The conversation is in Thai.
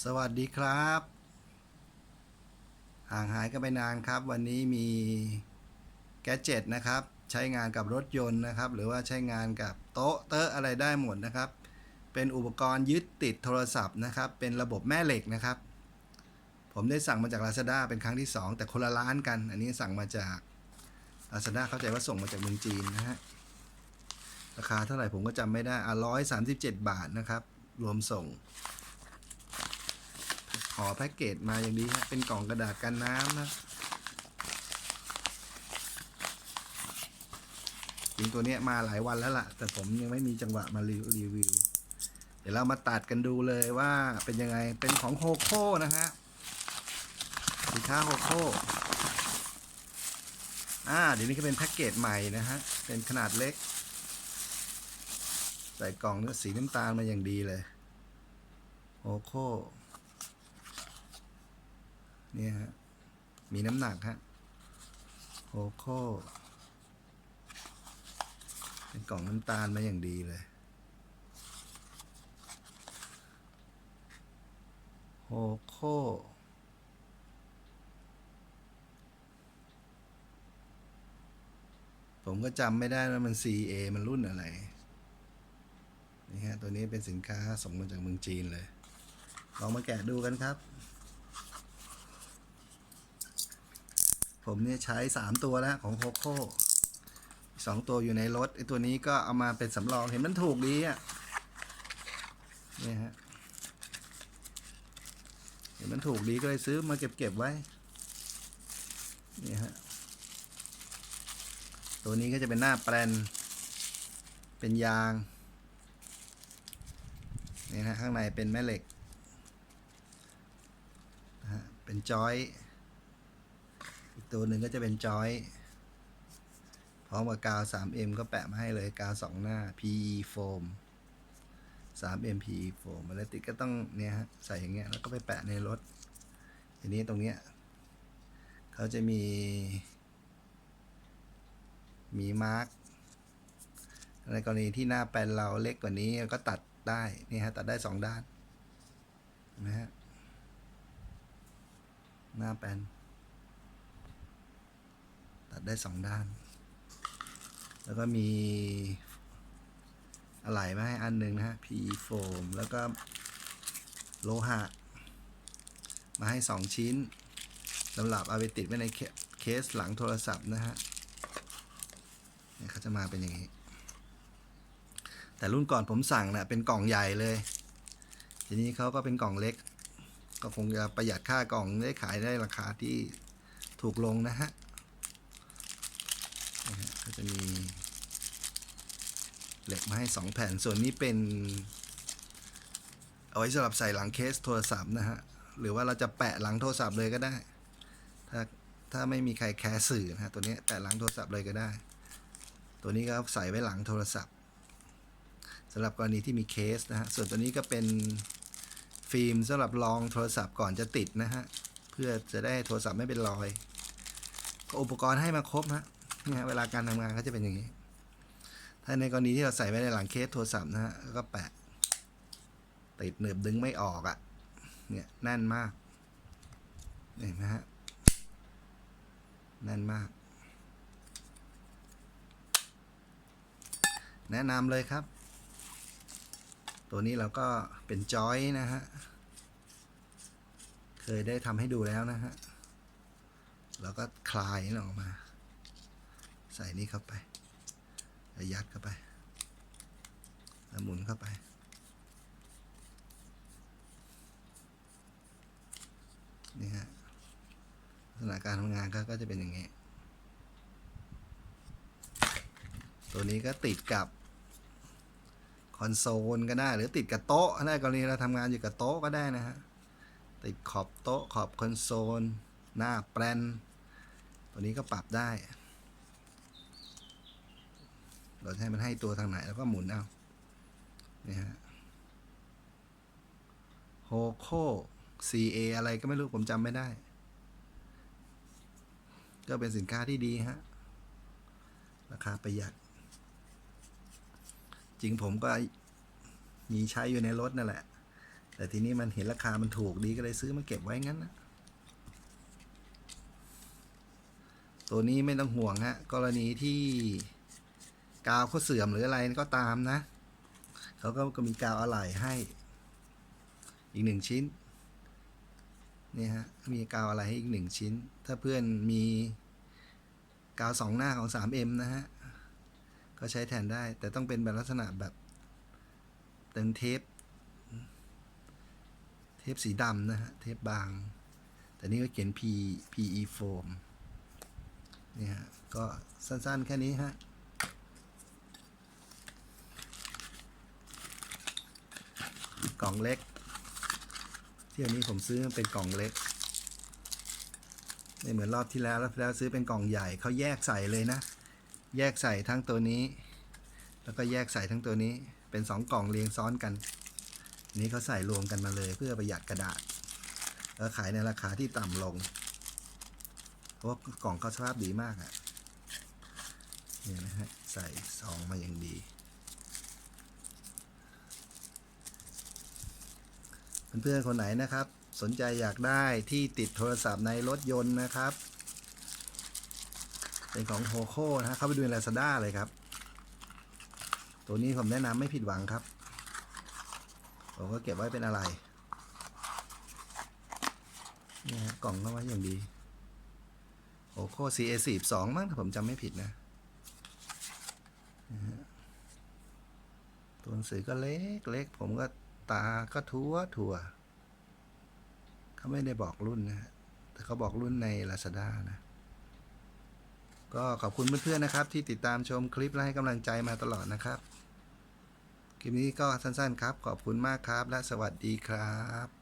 สวัสดีครับ ห่างหายกันไปนานครับ วันนี้มีแกดเจ็ตนะครับ ใช้งานกับรถยนต์นะครับ หรือว่าใช้งานกับโต๊ะเตอะอะไรได้หมดนะครับ เป็นอุปกรณ์ยึดติดโทรศัพท์นะครับ เป็นระบบแม่เหล็กนะครับ ผมได้สั่งมาจาก Lazada เป็นครั้งที่ 2 แต่คนละร้านกัน อันนี้สั่งมาจาก Lazada เข้าใจว่าส่งมาจากเมืองจีนนะฮะราคาเท่าไหร่ผมก็จำไม่ได้อะร้อยสามสิบเจ็ดบาทนะครับ รวมส่ง อแพ็กเกจมาอย่างดีฮะเป็นกล่องกระดาษกันน้ำนะจริงตัวเนี้ยมาหลายวันแล้วล่ะ แต่ผมยังไม่มีจังหวะมารีรีวิว เดี๋ยวเรามาตัดกันดูเลยว่าเป็นยังไงเป็นของโฮโค่นะฮะสินค้าโฮโค่อ่าเดี๋ยวนี้ก็เป็นแพ็กเกจใหม่นะฮะ เป็นขนาดเล็ก ใส่กล่องเนื้อสีน้ำตาลมาอย่างดีเลยโฮโค่ เนี่ยฮะ มีน้ำหนักฮะโฮโค่เป็นกล่องน้ำตาลมาอย่างดีเลยโฮโค่ผมก็จำไม่ได้ว่ามัน CA มันรุ่นอะไร นี่ฮะ ตัวนี้เป็นสินค้าส่งมาจากเมืองจีนเลย ลองมาแกะดูกันครับ ผมเนี่ยใช้สามตัวแล้วของโคโค่สองตัวอยู่ในรถไอตัวนี้ก็เอามาเป็นสำรองเห็นมันถูกดีอะเนี่ยฮะเห็นมันถูกดีก็เลยซื้อมาเก็บเก็บไว้นี่ฮะตัวนี้ก็จะเป็นหน้าแปลน เป็นยางนี่นะข้างในเป็นแม่เหล็กนะฮะเป็นจอย อีกตัวหนึ่งก็จะเป็นจอยพร้อมกับกาว 3M ก็แปะมาให้เลยกาวสองหน้า PE foam 3M PE foam อะไรติดก็ต้องเนี่ยฮะใส่อย่างเงี้ยแล้วก็ไปแปะในรถ ทีนี้ตรงเนี้ยเขาจะมี มีมาร์กในกรณีที่หน้าแปนเราเล็กกว่านี้ก็ตัดได้นี่ฮะตัดได้สองด้านนะฮะหน้าแปน ตัดได้สองด้าน แล้วก็มีอะไหล่มาให้อันหนึ่งนะฮะ PE foam แล้วก็โลหะ มาให้สองชิ้นสำหรับเอาไปติดไว้ในเคเคสหลังโทรศัพท์นะฮะเนี่ยเขาจะมาเป็นอย่างนี้ แต่รุ่นก่อนผมสั่งนะ่ะเป็นกล่องใหญ่เลย ทีนี้เขาก็เป็นกล่องเล็ก ก็คงจะประหยัดค่ากล่องได้ขายได้ราคาที่ถูกลงนะฮะนะฮะ ก็จะมีเหล็กมาให้สองแผ่น ส่วนนี้เป็น เอาไว้สำหรับใส่หลังเคสโทรศัพท์นะฮะ หรือว่าเราจะแปะหลังโทรศัพท์เลยก็ได้ ถ้าถ้าไม่มีใครแคร์สื่อนะฮะตัวนี้แปะหลังโทรศัพท์เลยก็ได้ ตัวนี้ก็ใส่ไว้หลังโทรศัพท์สำหรับกรณีที่มีเคสนะฮะ ส่วนตัวนี้ก็เป็นฟิล์มสำหรับรองโทรศัพท์ก่อนจะติดนะฮะ เพื่อจะได้โทรศัพท์ไม่เป็นรอย อุปกรณ์ให้มาครบฮะ นี่ฮะเวลาการทำงานก็จะเป็นอย่างนี้ ถ้าในกรณีที่เราใส่ไว้ในหลังเคสโทรศัพท์นะฮะก็แปะ ติดเหนึบดึงไม่ออกอะ่ะ เนี่ยแน่นมากเห็นไหมฮะแน่นมาก แนะนำเลยครับ ตัวนี้เราก็เป็นจอยนะฮะ เคยได้ทำให้ดูแล้วนะฮะ แล้วก็คลายนี่ออกมา ใส่นี่เข้าไปยัดเข้าไปแล้วหมุนเข้าไป นี่ฮะลักษณะการทำงานก็ก็จะเป็นอย่างนี้ ตัวนี้ก็ติดกับคอนโซลก็ได้ หรือติดกับโต๊ะได้กรณีเราทำงานอยู่กับโต๊ะก็ได้นะฮะ ติดขอบโต๊ะขอบคอนโซล หน้าแปลนตัวนี้ก็ปรับได้ เราจะให้มันให้ตัวทางไหนแล้วก็หมุนเอานี่ฮะโฮโค CA อะไรก็ไม่รู้ผมจำไม่ได้ ก็เป็นสินค้าที่ดีฮะ ราคาประหยัด จริงผมก็มีใช้อยู่ในรถนั่นแหละ แต่ทีนี้มันเห็นราคามันถูกดีก็เลยซื้อมาเก็บไว้งั้นนะตัวนี้ไม่ต้องห่วงฮะ กรณีที่ กาวเขาเสื่อมหรืออะไรก็ตามนะ เขาก็ก็มีกาวอะไหล่ให้ อีกหนึ่งชิ้นนี่ฮะมีกาวอะไรให้อีกหนึ่งชิ้น ถ้าเพื่อนมีกาวสองหน้าของ 3M นะฮะ ก็ใช้แทนได้ แต่ต้องเป็นแบบลักษณะแบบเต็มเทป เทปสีดำนะฮะ เทปบาง แต่นี่ก็เขียน P PE foam นี่ฮะ ก็สั้นๆแค่นี้ฮะ กล่องเล็กที่อันนี้ผมซื้อเป็นกล่องเล็กไม่เหมือนรอบที่แล้วรอบที่แล้วซื้อเป็นกล่องใหญ่เขาแยกใส่เลยนะ แยกใส่ทั้งตัวนี้ แล้วก็แยกใส่ทั้งตัวนี้ เป็นสองกล่องเรียงซ้อนกัน นี้เขาใส่รวมกันมาเลย เพื่อประหยัดกระดาษแล้วขายในราคาที่ต่ำลงเพราะกล่องเขาสภาพดีมากอะ่ะเนี่ยนะฮะใส่ซองมาอย่างดี เพื่อนๆคนไหนนะครับ สนใจอยากได้ที่ติดโทรศัพท์ในรถยนต์นะครับ เป็นของโฮโค่นะฮะเข้าไปดูใน Lazada เลยครับ ตัวนี้ผมแนะนำไม่ผิดหวังครับผมก็เก็บไว้เป็นอะไรนี่ฮะกล่องก็ไว้อย่างดีโฮโค CA 4 2มั้งถ้าผมจำไม่ผิดนะนะฮะตัวหนังสือก็เล็กเล็กผมก็ ตาก็ทั่วทั่วเขาไม่ได้บอกรุ่นนะแต่เขาบอกรุ่นใน Lazada นะ ก็ขอบคุณเพื่อนๆนะครับ ที่ติดตามชมคลิปและให้กำลังใจมาตลอดนะครับ คลิปนี้ก็สั้นๆครับ ขอบคุณมากครับ และสวัสดีครับ